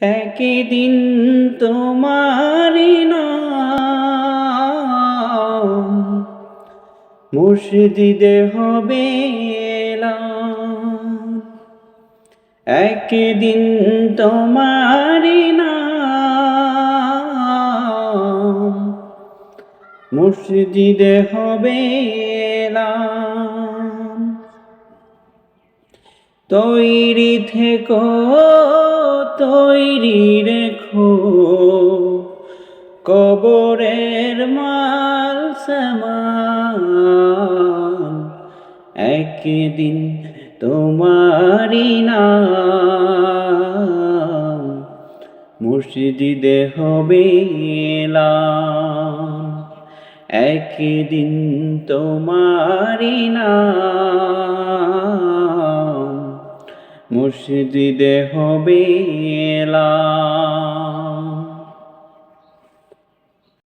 একদিন তোমারি মুর্শিদিদে হবে। একদিন তোমারি মুর্শিদিদে হবে। তৈরি থেকো তৈরি রেখো কবরের মাল সামান একদিন তোমারি নাম মুর্শিদিদে হবে। একদিন তোমারি নাম মুর্শিদিদে হবে এলান।